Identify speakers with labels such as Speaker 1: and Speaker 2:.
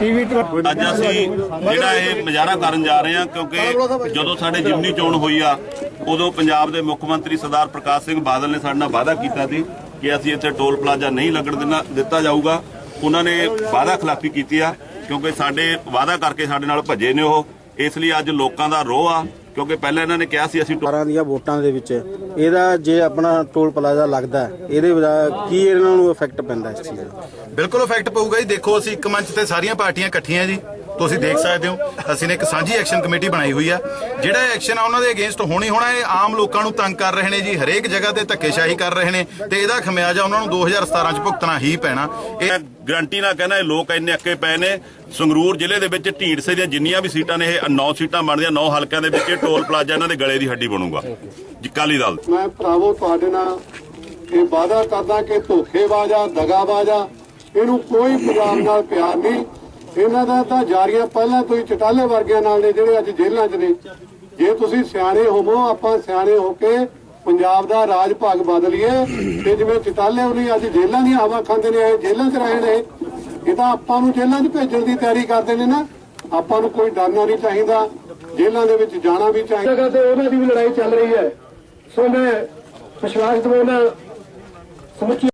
Speaker 1: TV
Speaker 2: ਅੱਜ ਅਸੀਂ ਜਿਹੜਾ ਇਹ ਮੁਜ਼ਾਹਰਾ ਕਰਨ ਜਾ ਰਹੇ ਹਾਂ, ਕਿਉਂਕਿ ਜਦੋਂ ਸਾਡੇ ਜਿਮਨੀ ਚੋਣ ਹੋਈ ਆ, ਉਦੋਂ ਪੰਜਾਬ ਦੇ ਮੁੱਖ ਮੰਤਰੀ ਸਰਦਾਰ ਪ੍ਰਕਾਸ਼ ਸਿੰਘ ਬਾਦਲ ਨੇ ਸਾਡੇ ਨਾਲ ਵਾਅਦਾ ਕੀਤਾ ਸੀ ਕਿ ਅਸੀਂ ਇੱਥੇ ਟੋਲ ਪਲਾਜ਼ਾ ਨਹੀਂ ਲੱਗਣ ਦੇਣਾ ਦਿੱਤਾ ਜਾਊਗਾ। ਉਹਨਾਂ ਨੇ ਵਾਅਦਾ ਖਿਲਾਫੀ ਕੀਤੀ ਆ, ਕਿਉਂਕਿ ਸਾਡੇ ਵਾਅਦਾ ਕਰਕੇ ਸਾਡੇ ਨਾਲ ਭੱਜੇ ਨੇ ਉਹ। ਇਸ ਲਈ ਅੱਜ ਲੋਕਾਂ ਦਾ ਰੋਹ ਆ ਕਿਉਂਕਿ ਪਹਿਲਾਂ ਇਹਨਾਂ ਨੇ ਕਿਹਾ ਸੀ ਅਸੀਂ ਟੋ-
Speaker 3: ਸਰਕਾਰਾਂ ਦੀਆਂ ਵੋਟਾਂ ਦੇ ਵਿੱਚ। ਇਹਦਾ ਜੇ ਆਪਣਾ ਟੋਲ ਪਲਾਜ਼ਾ ਲੱਗਦਾ ਹੈ, ਇਹਦੇ ਕੀ ਇਹਨਾਂ ਨੂੰ ਇਫੈਕਟ ਪੈਂਦਾ ਇਸ ਚੀਜ਼ ਦਾ?
Speaker 4: ਬਿਲਕੁਲ ਇਫੈਕਟ ਪਊਗਾ ਜੀ। ਦੇਖੋ ਅਸੀਂ ਇੱਕ ਮੰਚ ਤੇ ਸਾਰੀਆਂ ਪਾਰਟੀਆਂ ਇਕੱਠੀਆਂ ਜੀ। ਤੁਸੀਂ ਦੇਖ ਸਕਦੇ ਹੋ ਅਸੀਂ ਨੇ ਇੱਕ ਸਾਂਝੀ ਐਕਸ਼ਨ ਕਮੇਟੀ ਬਣਾਈ ਹੋਈ ਆ। ਜਿਹੜਾ ਐਕਸ਼ਨ ਆ ਉਹਨਾਂ ਦੇ ਅਗੇਂਸਟ ਹੋਣੀ ਹੋਣਾ ਇਹ ਆਮ ਲੋਕਾਂ ਨੂੰ ਤੰਗ ਕਰ ਰਹੇ ਨੇ ਜੀ ਹਰੇਕ ਜਗ੍ਹਾ ਤੇ ਧੱਕੇਸ਼ਾਹੀ ਕਰ ਰਹੇ ਨੇ ਤੇ ਇਹਦਾ ਖਮਿਆਜਾ ਉਹਨਾਂ ਨੂੰ 2017 ਚ ਭੁਗਤਣਾ ਹੀ ਪੈਣਾ। ਇਹ
Speaker 2: ਗਰੰਟੀ ਨਾਲ ਕਹਿੰਦਾ ਇਹ ਲੋਕ ਇੰਨੇ ਅੱਕੇ ਪਏ ਨੇ ਸੰਗਰੂਰ ਜ਼ਿਲ੍ਹੇ ਦੇ ਵਿੱਚ ਢੀਂਡਸੇ ਦੀਆਂ ਜਿੰਨੀਆਂ ਵੀ ਸੀਟਾਂ ਨੇ ਇਹ 9 ਸੀਟਾਂ ਬਣਦੀਆਂ 9 ਹਲਕਿਆਂ ਦੇ ਵਿੱਚ ਇਹ ਟੋਲ ਪਲਾਜ਼ਾ ਇਹਨਾਂ ਦੇ ਗਲੇ ਦੀ ਹੱਡੀ ਬਣੂਗਾ। ਜੀ ਅਕਾਲੀ ਦਲ।
Speaker 5: ਮੈਂ ਭਰਾਵੋ ਤੁਹਾਡੇ ਨਾਲ ਇਹ ਵਾਅਦਾ ਕਰਦਾ ਕਿ ਧੋਖੇਬਾਜ਼ ਆ ਦਗਾਬਾਜ਼ ਆ ਇਹਨੂੰ ਕੋਈ ਪੰਜਾਬ ਨਾਲ ਪਿਆਰ ਨਹੀਂ। ਇਹਨਾਂ ਦਾ ਤਾਂ ਜਾਰੀਆਂ ਪਹਿਲਾਂ ਤੋਂ ਹੀ ਚਟਾਲੇ ਵਰਗਿਆਂ ਨਾਲ ਨੇ ਜਿਹੜੇ ਅੱਜ ਜੇਲ੍ਹਾਂ 'ਚ ਨੇ। ਜੇ ਤੁਸੀਂ ਸਿਆਣੇ ਹੋਵੋ, ਆਪਾਂ ਸਿਆਣੇ ਹੋ ਕੇ ਪੰਜਾਬ ਦਾ ਰਾਜ ਭਾਗ ਬਦਲੀਏ ਤੇ ਜਿਵੇਂ ਚਟਾਲੇ ਉਹਨੇ ਅੱਜ ਜੇਲ੍ਹਾਂ ਦੀਆਂ ਹਵਾ ਖਾਂਦੇ ਨੇ ਇਹ ਜੇਲ੍ਹਾਂ 'ਚ ਰਹੇ ਨੇ, ਇਹ ਤਾਂ ਆਪਾਂ ਨੂੰ ਜੇਲ੍ਹਾਂ 'ਚ ਭੇਜਣ ਦੀ ਤਿਆਰੀ ਕਰਦੇ ਨੇ ਨਾ। ਆਪਾਂ ਨੂੰ ਕੋਈ ਡਰਨਾ ਨਹੀਂ ਚਾਹੀਦਾ, ਜੇਲ੍ਹਾਂ ਦੇ ਵਿੱਚ ਜਾਣਾ ਵੀ ਚਾਹੀਦਾ
Speaker 1: ਤੇ ਉਹਨਾਂ ਦੀ ਵੀ ਲੜਾਈ ਚੱਲ ਰਹੀ ਹੈ। ਸੋ ਮੈਂ ਵਿਸ਼ਵਾਸ ਦਿਵਾਉਣਾ ਸਮੁੱਚੀ